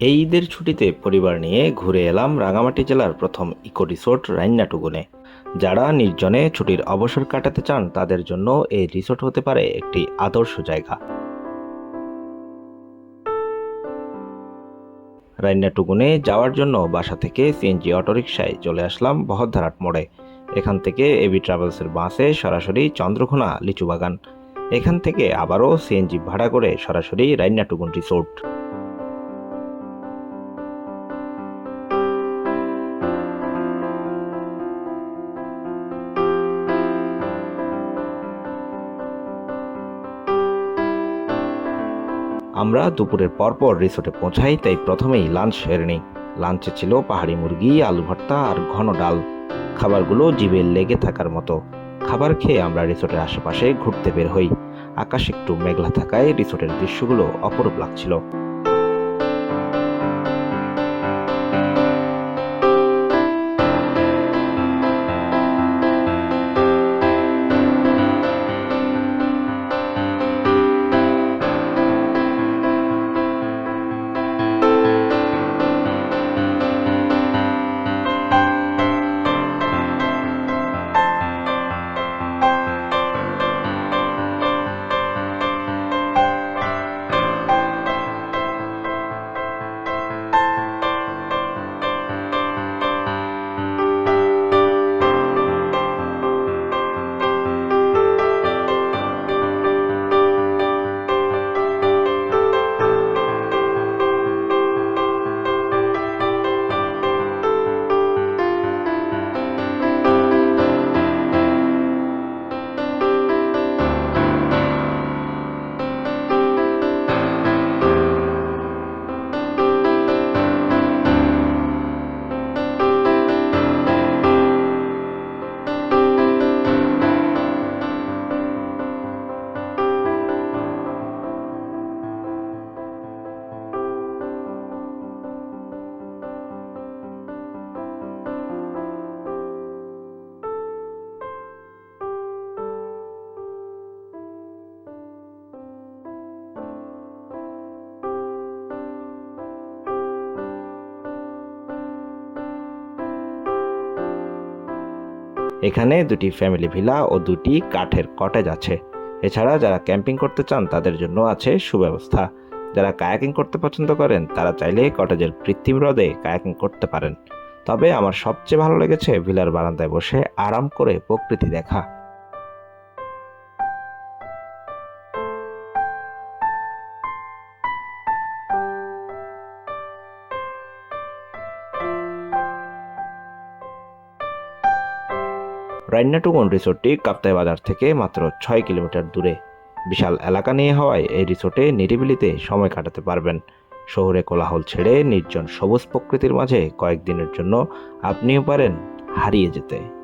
এই ঈদের ছুটিতে পরিবার নিয়ে ঘুরে এলাম রাঙামাটি জেলার প্রথম ইকো রিসোর্ট রান্নাটুগুনে যারা নির্জনে ছুটির অবসর কাটাতে চান, তাদের জন্য এই রিসোর্ট হতে পারে একটি আদর্শ জায়গা। রান্নাটুগুনে যাওয়ার জন্য বাসা থেকে সিএনজি অটোরিকশায় চলে আসলাম বহদ্দারহাট মোড়ে। এখান থেকে এবি ট্রাভেলসের বাসে সরাসরি চন্দ্রঘোনা লিচুবাগান। এখান থেকে আবারও সিএনজি ভাড়া করে সরাসরি রান্নাটুগুন রিসোর্ট। আমরা দুপুরের পরপর রিসোর্টে পৌঁছাই, তাই প্রথমেই লাঞ্চ সেরে নিই। লাঞ্চে ছিল পাহাড়ি মুরগি, আলু ভর্তা আর ঘন ডাল। খাবারগুলো জীবের লেগে থাকার মতো। খাবার খেয়ে আমরা রিসোর্টের আশেপাশে ঘুরতে বের হই। আকাশ একটু মেঘলা থাকায় রিসোর্টের দৃশ্যগুলো অপরূপ লাগছিল। এখানে দুটি ফ্যামিলি ভিলা ও দুটি কাঠের কটেজ আছে। এছাড়া যারা ক্যাম্পিং করতে চান, তাদের জন্য আছে সুব্যবস্থা। যারা কায়াকিং করতে পছন্দ করেন, তারা চাইলে কটেজের কৃত্রিম হ্রদে কায়াকিং করতে পারেন। তবে আমার সবচেয়ে ভালো লেগেছে ভিলার বারান্দায় বসে আরাম করে প্রকৃতি দেখা। রান্নাটুগুন রিসোর্টটি কাপ্তাই বাজার থেকে মাত্র ছয় কিলোমিটার দূরে। বিশাল এলাকা নিয়ে হওয়ায় এই রিসোর্টে নিরিবিলিতে সময় কাটাতে পারবেন। শহরে কোলাহল ছেড়ে নির্জন সবুজ প্রকৃতির মাঝে কয়েকদিনের জন্য আপনিও পারেন হারিয়ে যেতে।